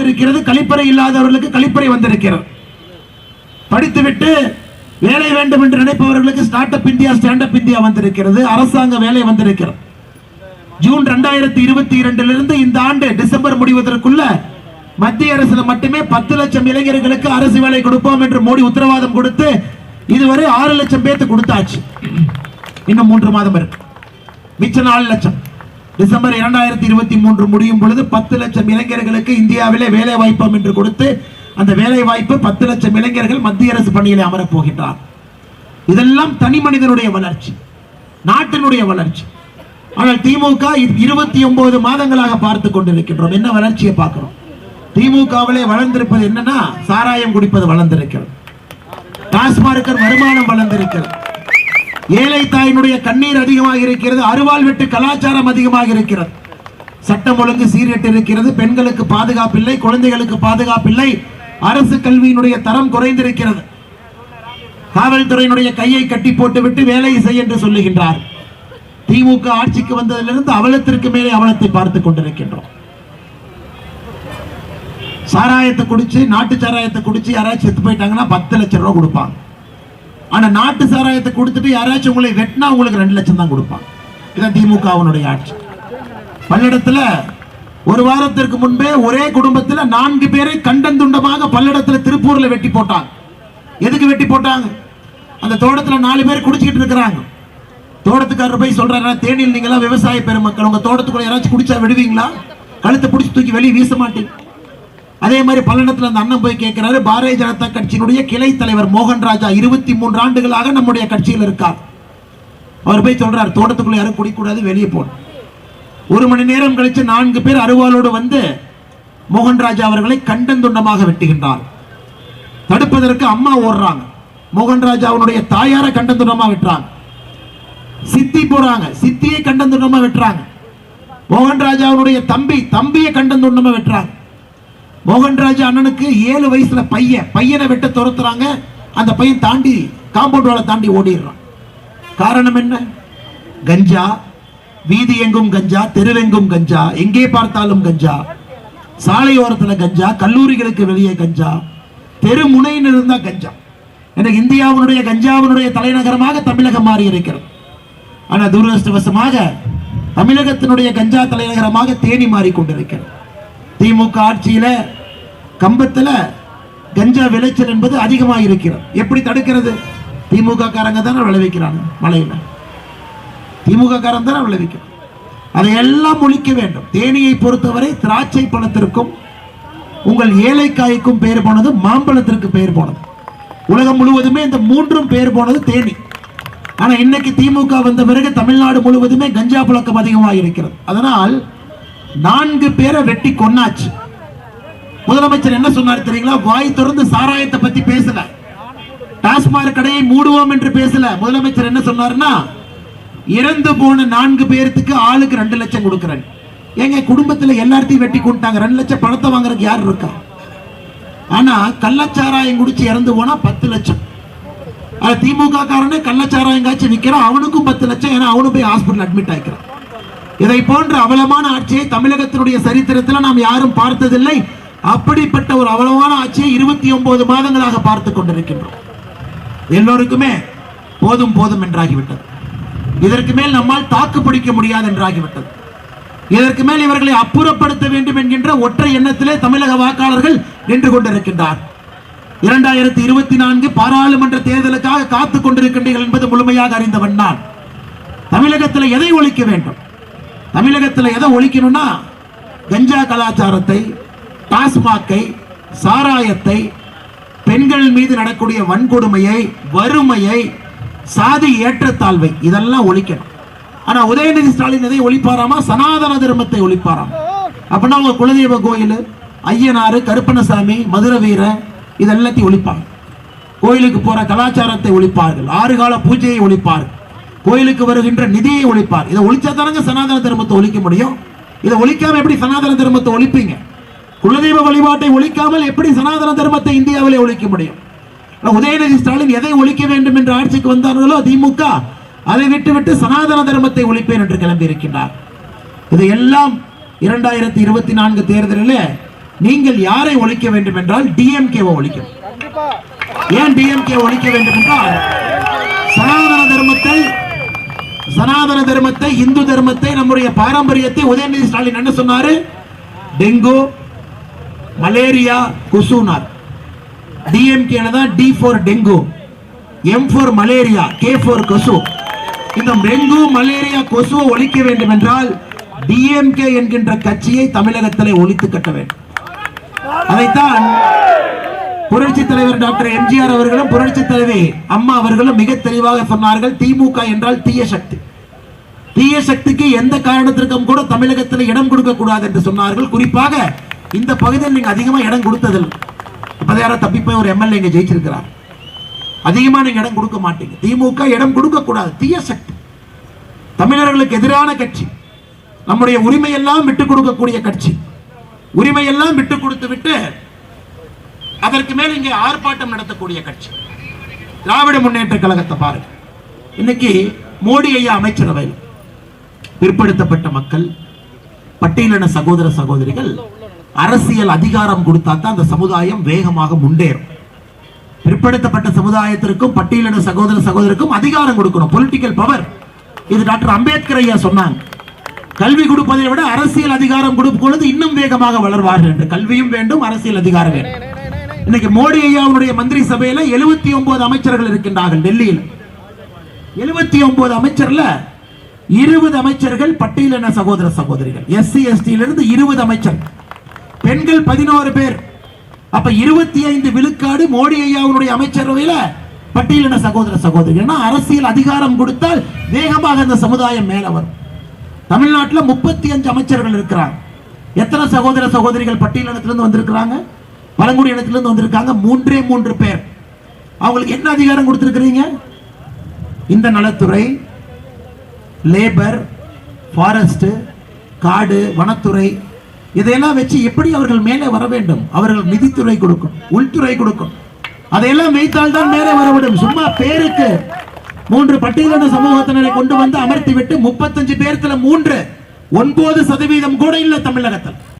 வந்திருக்கிறது. கழிப்பறை இல்லாதவர்களுக்கு கழிப்பறை வந்திருக்கிறது. படித்துவிட்டு வேலை வேண்டும் என்று நினைப்பவர்களுக்கு start up India stand up India வந்திருக்கிறது. அரசாங்க வேலை வந்திருக்கிறது. ஜூன் ரெண்டாயிரத்தி இருபத்தி இரண்டிலிருந்து இந்த ஆண்டு டிசம்பர் முடிவதற்குள்ள மத்திய அரசுல மட்டுமே பத்து லட்சம் இளைஞர்களுக்கு அரசு வேலை கொடுப்போம் என்று மோடி உத்தரவாதம் கொடுத்து இதுவரை ஆறு லட்சம் பேர்த்து கொடுத்தாச்சு. இன்னும் மூன்று மாதம் இருக்கு. மிச்ச நாலு லட்சம். டிசம்பர் இரண்டாயிரத்தி இருபத்தி மூன்று முடியும் பொழுது பத்து லட்சம் இளைஞர்களுக்கு இந்தியாவிலே வேலை வாய்ப்போம் என்று கொடுத்து அந்த வேலை வாய்ப்பு பத்து லட்சம் இளைஞர்கள் மத்திய அரசு பணியிலே அமரப்போகின்றார் இதெல்லாம் தனி மனிதனுடைய வளர்ச்சி நாட்டினுடைய வளர்ச்சி. ஆனால் திமுக இருபத்தி ஒன்பது மாதங்களாக பார்த்து கொண்டிருக்கின்றோம். என்ன வளர்ச்சியை பார்க்கிறோம்? திமுகவிலே வளர்ந்திருப்பது என்னன்னா சாராயம் குடிப்பது வளர்ந்திருக்கிறது. டாஸ்மார்க்கர் வருமானம் வளர்ந்திருக்கிறது. ஏழை தாயினுடைய கண்ணீர் அதிகமாக இருக்கிறது அருவாள் வெட்டு கலாச்சாரம் அதிகமாக இருக்கிறது. சட்டம் ஒழுங்கு சீர்கெட்டு இருக்கிறது பெண்களுக்கு பாதுகாப்பில்லை குழந்தைகளுக்கு பாதுகாப்பில்லை அரசு கல்வியினுடைய தரம் குறைந்திருக்கிறது. காவல்துறையினுடைய கையை கட்டி போட்டுவிட்டு வேலை செய் என்று சொல்லுகின்றார். திமுக ஆட்சிக்கு வந்ததிலிருந்து அவலத்திற்கு மேலே அவலத்தை பார்த்துக் கொண்டிருக்கின்றோம். சாராயத்தை குடிச்சு நாட்டு சாராயத்தை குடிச்சு யாராச்சும் செத்து போயிட்டாங்கன்னா பத்து லட்சம் ரூபாய் கொடுப்பாங்க. ஆனா நாட்டு சாராயத்தை கொடுத்துட்டு யாராச்சும் உங்களை வெட்டினா உங்களுக்கு ரெண்டு லட்சம் தான் கொடுப்பாங்க. இதான் திமுகவினுடைய ஆட்சி. பல்லடத்துல ஒரு வாரத்திற்கு முன்பே ஒரே குடும்பத்துல நான்கு பேரை கண்டன் துண்டமாக பல்லடத்துல திருப்பூர்ல வெட்டி போட்டாங்க. எதுக்கு வெட்டி போட்டாங்க? அந்த தோட்டத்துல நாலு பேர் குடிச்சுக்கிட்டு இருக்கிறாங்க. தோட்டத்துக்காரர் போய் சொல்றாரு தேனியில் நீங்களாம் விவசாய பெருமக்கள் உங்க தோட்டத்துக்குள்ள யாராச்சும் குடிச்சா விடுவீங்களா? கழுத்தை பிடிச்சி தூக்கி வெளியே வீச மாட்டீங்க. அதே மாதிரி பல்லடத்தில் அந்த அண்ணன் போய் கேட்கிறாரு பாரதிய ஜனதா கட்சியினுடைய கிளை தலைவர் மோகன் ராஜா இருபத்தி மூன்று ஆண்டுகளாக நம்முடைய கட்சியில் இருக்கார். அவர் போய் சொல்றார் தோட்டத்துக்குள்ள யாரும் குடிக்கூடாது வெளியே போன ஒரு மணி நேரம் கழிச்சு நான்கு பேர் அருவாளோடு வந்து மோகன் ராஜா அவர்களை கண்டந்துண்டமாக வெட்டுகின்றார். தடுப்பதற்கு அம்மா ஓடுறாங்க. மோகன் ராஜா அவனுடைய தாயார கண்டந்துண்டமா வெட்டுறாங்க. சித்தி போறாங்க சித்தியை கண்டந்துண்டமா வெட்டுறாங்க. மோகன் அவனுடைய தம்பி தம்பியை கண்டந்துண்டமா வெட்டுறாங்க. மோகன்ராஜ் அண்ணனுக்கு ஏழு வயசுல பையன் பையனை வெட்ட துரத்துறாங்க. அந்த பையன் தாண்டி காம்பவுண்ட் வாலை தாண்டி ஓடிடுறான். காரணம் என்ன? கஞ்சா. வீதி எங்கும் கஞ்சா தெருவெங்கும் கஞ்சா எங்கே பார்த்தாலும் கஞ்சா. சாலையோரத்தில் கஞ்சா கல்லூரிகளுக்கு வெளியே கஞ்சா. தெரு முனையில் இருந்தால் கஞ்சா. எனக்கு இந்தியாவினுடைய கஞ்சாவினுடைய தலைநகரமாக தமிழகம் மாறி இருக்கிறது ஆனால் துரதிருஷ்டவசமாக தமிழகத்தினுடைய கஞ்சா தலைநகரமாக தேனி மாறிக்கொண்டிருக்கிறது. திமுக ஆட்சியில் கம்பத்துல கஞ்சா விளைச்சல் என்பது அதிகமாக இருக்கிறது எப்படி தடுக்கிறது? திமுக காரங்க தானே விளைவிக்கிறாங்க மலையில திமுக காரன் தானே விளைவிக்கிறான். அதையெல்லாம் ஒழிக்க வேண்டும். தேனியை பொறுத்தவரை திராட்சை பழத்திற்கும் உங்கள் ஏலைக்காய்க்கும் பெயர் போனது மாம்பழத்திற்கு பெயர் போனது. உலகம் முழுவதுமே இந்த மூன்றும் பெயர் போனது தேனி. ஆனா இன்னைக்கு திமுக வந்த பிறகு தமிழ்நாடு முழுவதுமே கஞ்சா புழக்கம் அதிகமாக இருக்கிறது அதனால் நான்கு பேரை வெட்டி கொன்னாச்சு. முதலமைச்சர் என்ன சொன்னார் தெரியுங்களா? வாய் திறந்து சாராயத்தை பத்தி பேசல. டாஸ்மாக் கடையை மூடுவோம் என்று பேசல. முதலமைச்சர் என்ன சொன்னாருன்னா இறந்து போன நான்கு பேர்த்துக்கு ஆளுக்கு ரெண்டு லட்சம் கொடுக்குறேன். ஏங்க குடும்பத்துல எல்லாத்தையும் வெட்டி கொண்டாங்க ரெண்டு லட்சம் பணத்தை வாங்குறதுக்கு யார் இருக்கா? ஆனா கள்ளச்சாராயம் குடிச்சு இறந்து போனா பத்து லட்சம். அது திமுக காரனே கள்ளச்சாராயம் காய்ச்சி விற்கிறான் அவனுக்கும் பத்து லட்சம். ஏன்னா அவனும் போய் ஹாஸ்பிட்டல் அட்மிட் ஆகிக்கிறான் இதை போன்ற அவலமான ஆட்சியை தமிழகத்தினுடைய சரித்திரத்தில் நாம் யாரும் பார்த்ததில்லை. அப்படிப்பட்ட ஒரு அவலமான ஆட்சியை இருபத்தி ஒன்பது மாதங்களாக பார்த்து கொண்டிருக்கின்றோம். எல்லோருக்குமே போதும் போதும் என்றாகிவிட்டது. இதற்கு மேல் நம்மால் தாக்கு பிடிக்க முடியாது என்றாகிவிட்டது. இதற்கு மேல் இவர்களை அப்புறப்படுத்த வேண்டும் என்கின்ற ஒற்றை எண்ணத்திலே தமிழக வாக்காளர்கள் நின்று கொண்டிருக்கின்றார். இரண்டாயிரத்தி இருபத்தி நான்கு பாராளுமன்ற தேர்தலுக்காக காத்துக் கொண்டிருக்கின்றீர்கள் என்பது முழுமையாக அறிந்தவன் நான். தமிழகத்தில் எதை ஒழிக்க வேண்டும்? தமிழகத்தில் எதை ஒழிக்கணும்னா கஞ்சா கலாச்சாரத்தை டாஸ்மாக்கை சாராயத்தை பெண்கள் மீது நடக்கூடிய வன்கொடுமையை வறுமையை சாதி ஏற்றத்தாழ்வை இதெல்லாம் ஒழிக்கணும். ஆனா உதயநிதி ஸ்டாலின் எதை ஒழிப்பாராமா? சனாதன தர்மத்தை ஒழிப்பாராம்? அப்படின்னா உங்க குலதெய்வ கோயில் ஐயனாறு கருப்பணசாமி மதுரை இதெல்லாத்தையும் ஒழிப்பாங்க. கோயிலுக்கு போற கலாச்சாரத்தை ஒழிப்பார்கள். ஆறு கால பூஜையை ஒழிப்பார்கள் கோயிலுக்கு வருகின்ற நிதியை ஒழிப்பார். இதை ஒழிச்சா தானங்க சனாதன தர்மத்தை ஒழிக்க முடியும்? இதை ஒழிக்காம எப்படி சனாதன தர்மத்தை ஒழிப்பீங்க? குலதெய்வ வழிபாட்டை ஒழிக்காமல் எப்படி சனாதன தர்மத்தை இந்தியாவிலே ஒழிக்க முடியும்? உதயநிதி ஸ்டாலின் எதை ஒழிக்க வேண்டும் என்று ஆட்சிக்கு வந்தார்களோ திமுக அதை விட்டுவிட்டு சனாதன தர்மத்தை ஒழிப்பேன் என்று கிளம்பி இருக்கின்றார். இதையெல்லாம் இரண்டாயிரத்தி இருபத்தி நான்கு தேர்தலில் நீங்கள் யாரை ஒழிக்க வேண்டும் என்றால் டிஎம்கேவை ஒழிக்க ஏன் டிஎம்கே ஒழிக்க வேண்டும் என்றால் சனாதன தர்மத்தை சனாதன தர்மத்தை இந்து தர்மத்தை நம்முடைய பாரம்பரியத்தை உதயநிதி ஸ்டாலின் என்ன சொன்னாரு? டெங்கு மலேரியா குசூனார் டிஎம்கேல தான் D four dengue M four malaria K four கொசு. இந்த டெங்கு மலேரியா கொசுவை ஒழிக்க வேண்டும் என்றால் டிஎம்கே என்கின்ற கட்சியை தமிழகத்திலே ஒழித்து கட்ட வேண்டும். அதைத்தான் புரட்சி தலைவர் டாக்டர் எம்ஜிஆர் அவர்களும் புரட்சி தலைவி அம்மா அவர்களும் மிக தெளிவாக சொன்னார்கள் திமுக என்றால் தீய சக்தி. தீய சக்திக்கு எந்த காரணத்திற்கும் கூட தமிழகத்தில் இடம் கொடுக்க கூடாது என்று சொன்னார்கள். குறிப்பாக இந்த பகுதியில் நீங்க அதிகமா இடம் கொடுத்ததில்லை இப்பதான் யாரோ தப்பி போய் ஒரு எம்எல்ஏ இங்க ஜெயிச்சிருக்கிறார். அதிகமா நீங்க இடம் கொடுக்க மாட்டீங்க. திமுக இடம் கொடுக்க கூடாது. தீய சக்தி. தமிழர்களுக்கு எதிரான கட்சி. நம்முடைய உரிமையெல்லாம் விட்டுக் கொடுக்கக்கூடிய கட்சி. உரிமையெல்லாம் விட்டு கொடுத்து விட்டு அதற்கு மேல் இங்கே ஆர்ப்பாட்டம் நடத்தக்கூடிய கட்சி. திராவிட முன்னேற்ற கழகத்தை பாருங்க. இன்னைக்கு மோடி ஐயா அமைச்சரவையில் பிற்படுத்தப்பட்ட மக்கள் பட்டியலின சகோதர சகோதரிகள் அரசியல் அதிகாரம் கொடுத்தா தான் அந்த சமுதாயம் வேகமாக முன்னேறும். பிற்படுத்தப்பட்ட சமுதாயத்திற்கும் பட்டியலின சகோதர சகோதரிக்கும் அதிகாரம் கொடுக்கணும். பொலிட்டிக்கல் பவர் இது டாக்டர் அம்பேத்கர் ஐயா சொன்னாங்க. கல்வி கொடுப்பதை விட அரசியல் அதிகாரம் கொடுக்கும் இன்னும் வேகமாக வளர்வார்கள் என்று. கல்வியும் வேண்டும் அரசியல் அதிகாரம் வேண்டும். இன்னைக்கு மோடி ஐயாவுடைய மந்திரி சபையில எழுபத்தி ஒன்பது அமைச்சர்கள் இருக்கின்றார்கள் டெல்லியில். எழுபத்தி ஒன்பது அமைச்சர்ல இருபது அமைச்சர்கள் பட்டியலின சகோதர சகோதரிகள். எஸ்சி எஸ்டியிலிருந்து இருபது அமைச்சர் பெண்கள் பதினோரு பேர். அப்ப இருபத்தி ஐந்து விழுக்காடு மோடி ஐயாவுடைய அமைச்சரவையில பட்டியலின சகோதர சகோதரிகள். ஏன்னா அரசியல் அதிகாரம் கொடுத்தால் வேகமாக அந்த சமுதாயம் மேல வரும். தமிழ்நாட்டில் முப்பத்தி அஞ்சு அமைச்சர்கள் இருக்கிறாங்க. எத்தனை சகோதர சகோதரிகள் பட்டியலினத்திலிருந்து வந்திருக்கிறாங்க? பழங்குடி இனத்திலிருந்து வந்திருக்காங்க. மூன்றே மூன்று பேர். அவங்களுக்கு என்ன அதிகாரம் கொடுத்துருக்கிறீங்க? இந்த நலத்துறை லேபர் ஃபாரஸ்ட் காடு வனத்துறை இதையெல்லாம் வச்சு எப்படி அவர்கள் மேலே வர வேண்டும்? அவர்கள் நிதித்துறை கொடுக்கும் உள்துறை கொடுக்கும். அதையெல்லாம் வைத்தால் தான் மேலே வரவிடும். சும்மா பேருக்கு மூன்று பட்டியலின சமூகத்தினரை கொண்டு வந்து அமர்த்தி விட்டு முப்பத்தஞ்சு பேர்த்துல மூன்று ஒன்பது சதவீதம் கூட இல்லை தமிழகத்தில்.